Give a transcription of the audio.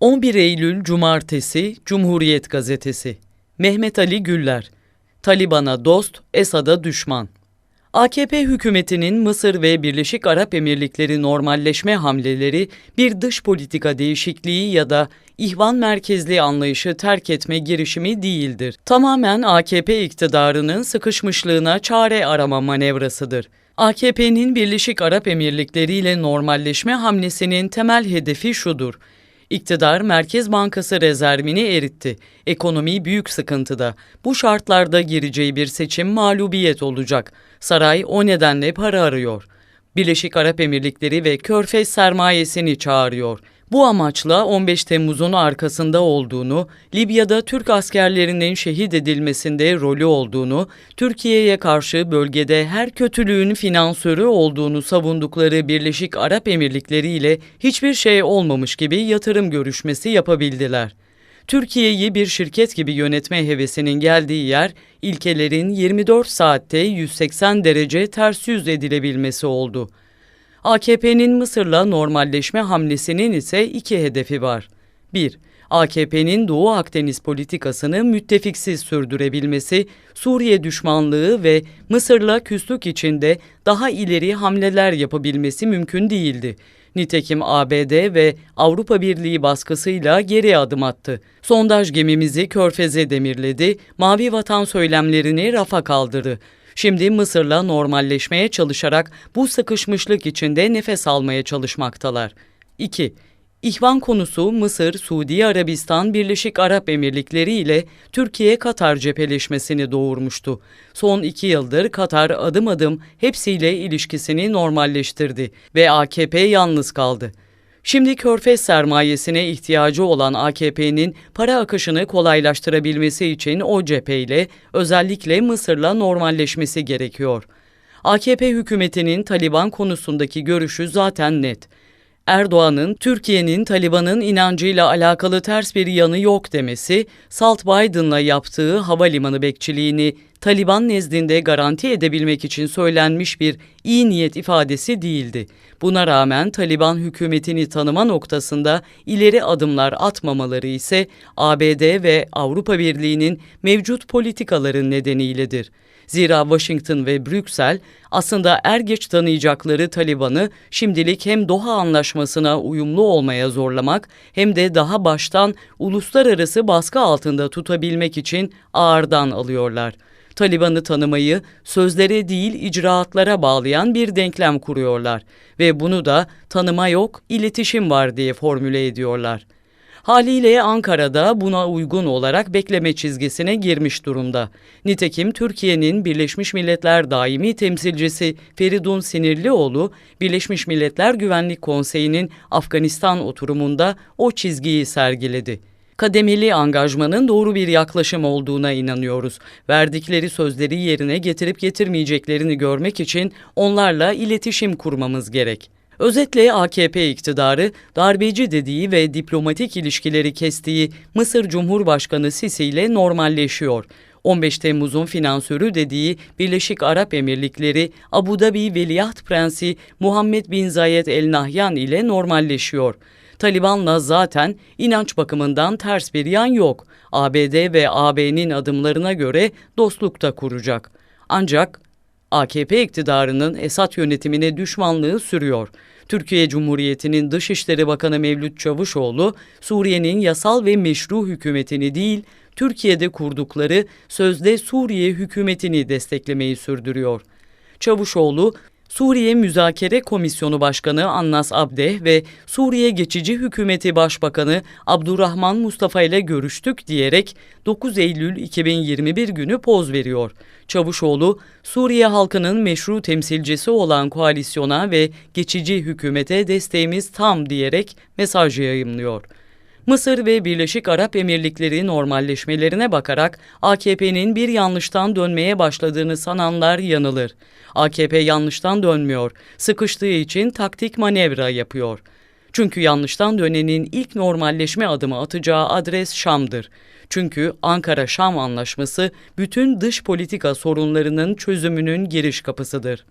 11 Eylül Cumartesi Cumhuriyet Gazetesi Mehmet Ali Güller Taliban'a dost, Esad'a düşman. AKP hükümetinin Mısır ve Birleşik Arap Emirlikleri normalleşme hamleleri bir dış politika değişikliği ya da ihvan merkezli anlayışı terk etme girişimi değildir. Tamamen AKP iktidarının sıkışmışlığına çare arama manevrasıdır. AKP'nin Birleşik Arap Emirlikleri ile normalleşme hamlesinin temel hedefi şudur. İktidar Merkez Bankası rezervini eritti. Ekonomi büyük sıkıntıda. Bu şartlarda gireceği bir seçim mağlubiyet olacak. Saray o nedenle para arıyor. Birleşik Arap Emirlikleri ve Körfez sermayesini çağırıyor. Bu amaçla 15 Temmuz'un arkasında olduğunu, Libya'da Türk askerlerinin şehit edilmesinde rolü olduğunu, Türkiye'ye karşı bölgede her kötülüğün finansörü olduğunu savundukları Birleşik Arap Emirlikleri ile hiçbir şey olmamış gibi yatırım görüşmesi yapabildiler. Türkiye'yi bir şirket gibi yönetme hevesinin geldiği yer, ilkelerin 24 saatte 180 derece ters yüz edilebilmesi oldu. AKP'nin Mısır'la normalleşme hamlesinin ise iki hedefi var. 1. AKP'nin Doğu Akdeniz politikasını müttefiksiz sürdürebilmesi, Suriye düşmanlığı ve Mısır'la küslük içinde daha ileri hamleler yapabilmesi mümkün değildi. Nitekim ABD ve Avrupa Birliği baskısıyla geri adım attı. Sondaj gemimizi körfeze demirledi, mavi vatan söylemlerini rafa kaldırdı. Şimdi Mısır'la normalleşmeye çalışarak bu sıkışmışlık içinde nefes almaya çalışmaktalar. 2. İhvan konusu Mısır, Suudi Arabistan, Birleşik Arap Emirlikleri ile Türkiye-Katar cepheleşmesini doğurmuştu. Son iki yıldır Katar adım adım hepsiyle ilişkisini normalleştirdi ve AKP yalnız kaldı. Şimdi körfez sermayesine ihtiyacı olan AKP'nin para akışını kolaylaştırabilmesi için o cepheyle özellikle Mısır'la normalleşmesi gerekiyor. AKP hükümetinin Taliban konusundaki görüşü zaten net. Erdoğan'ın Türkiye'nin Taliban'ın inancıyla alakalı ters bir yanı yok demesi, Salt Biden'la yaptığı havalimanı bekçiliğini Taliban nezdinde garanti edebilmek için söylenmiş bir iyi niyet ifadesi değildi. Buna rağmen Taliban hükümetini tanıma noktasında ileri adımlar atmamaları ise ABD ve Avrupa Birliği'nin mevcut politikaları nedeniyledir. Zira Washington ve Brüksel aslında er geç tanıyacakları Taliban'ı şimdilik hem Doha Anlaşması'na uyumlu olmaya zorlamak hem de daha baştan uluslararası baskı altında tutabilmek için ağırdan alıyorlar. Taliban'ı tanımayı sözlere değil icraatlara bağlayan bir denklem kuruyorlar ve bunu da tanıma yok, iletişim var diye formüle ediyorlar. Haliyle Ankara'da buna uygun olarak bekleme çizgisine girmiş durumda. Nitekim Türkiye'nin Birleşmiş Milletler daimi temsilcisi Feridun Sinirlioğlu, Birleşmiş Milletler Güvenlik Konseyi'nin Afganistan oturumunda o çizgiyi sergiledi kademeli angajmanın doğru bir yaklaşım olduğuna inanıyoruz. Verdikleri sözleri yerine getirip getirmeyeceklerini görmek için onlarla iletişim kurmamız gerek. Özetle AKP iktidarı darbeci dediği ve diplomatik ilişkileri kestiği Mısır Cumhurbaşkanı Sisi ile normalleşiyor. 15 Temmuz'un finansörü dediği Birleşik Arap Emirlikleri Abu Dhabi Veliaht Prensi Muhammed Bin Zayed El Nahyan ile normalleşiyor. Taliban'la zaten inanç bakımından ters bir yan yok. ABD ve AB'nin adımlarına göre dostlukta kuracak. Ancak AKP iktidarının Esad yönetimine düşmanlığı sürüyor. Türkiye Cumhuriyeti'nin Dışişleri Bakanı Mevlüt Çavuşoğlu, Suriye'nin yasal ve meşru hükümetini değil, Türkiye'de kurdukları sözde Suriye hükümetini desteklemeyi sürdürüyor. Çavuşoğlu, Suriye Müzakere Komisyonu Başkanı Annas Abdeh ve Suriye Geçici Hükümeti Başbakanı Abdurrahman Mustafa ile görüştük diyerek 9 Eylül 2021 günü poz veriyor. Çavuşoğlu, Suriye halkının meşru temsilcisi olan koalisyona ve geçici hükümete desteğimiz tam diyerek mesaj yayımlıyor. Mısır ve Birleşik Arap Emirlikleri normalleşmelerine bakarak AKP'nin bir yanlıştan dönmeye başladığını sananlar yanılır. AKP yanlıştan dönmüyor, sıkıştığı için taktik manevra yapıyor. Çünkü yanlıştan dönenin ilk normalleşme adımı atacağı adres Şam'dır. Çünkü Ankara-Şam anlaşması bütün dış politika sorunlarının çözümünün giriş kapısıdır.